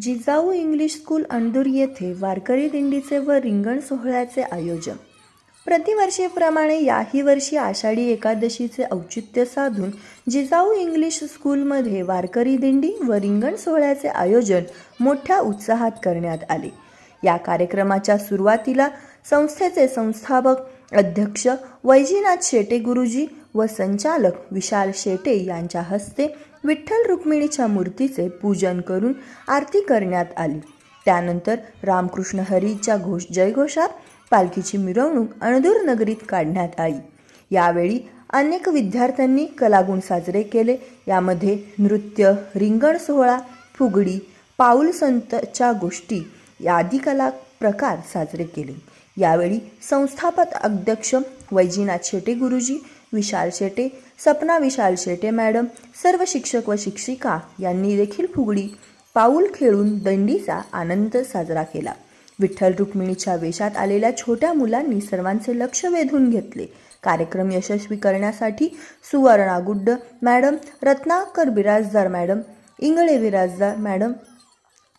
Jijau English school Andur येथे वारकरी दिंडीचे व रिंगण सोहळ्याचे आयोजन. प्रतिवर्षीप्रमाणे याही वर्षी आषाढी एकादशीचे औचित्य साधून जिजाऊ इंग्लिश स्कूलमध्ये वारकरी दिंडी व रिंगण सोहळ्याचे आयोजन मोठ्या उत्साहात करण्यात आले. या कार्यक्रमाच्या सुरुवातीला संस्थेचे संस्थापक अध्यक्ष वैजीनाथ शेटे गुरुजी व संचालक विशाल शेटे यांच्या हस्ते विठ्ठल रुक्मिणीच्या मूर्तीचे पूजन करून आरती करण्यात आली. त्यानंतर रामकृष्ण हरीच्या घोष जयघोषात पालखीची मिरवणूक अणदूर नगरीत काढण्यात आली. यावेळी अनेक विद्यार्थ्यांनी कलागुण साजरे केले. यामध्ये नृत्य रिंगण सोहळा फुगडी पाऊल संतच्या गोष्टी आदी कला प्रकार साजरे केले. यावेळी संस्थापक अध्यक्ष वैजीनाथ शेटे गुरुजी विशाल शेटे सपना विशाल शेटे मॅडम सर्व शिक्षक व शिक्षिका यांनी देखील फुगडी. पाऊल खेळून दंडीचा आनंद साजरा केला. विठ्ठल रुक्मिणीच्या वेशात आलेल्या छोट्या मुलांनी सर्वांचे लक्ष वेधून घेतले. कार्यक्रम यशस्वी करण्यासाठी Suvarna Gudd madam Ratnakar Birajdar madam Ingle Birajdar madam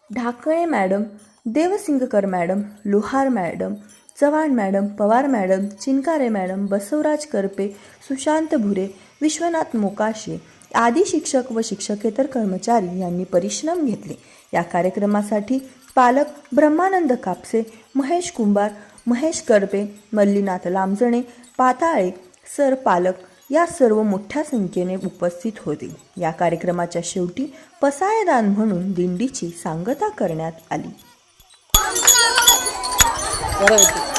Dhakale madam Devsingkar madam Lohar madam Chavan madam Pawar madam Chinkare madam Basavraj Karpe Sushant Bhure Vishwanath Mokashe आदी शिक्षक व शिक्षकेतर कर्मचारी यांनी परिश्रम घेतले. या कार्यक्रमासाठी पालक ब्रह्मानंद कापसे महेश कुंभार महेश करपे मल्लीनाथ लांबजणे पाताळे सर पालक या सर्व मोठ्या संख्येने उपस्थित होते. या कार्यक्रमाच्या शेवटी पसायदान म्हणून दिंडीची सांगता करण्यात आली. வர வைக்கும்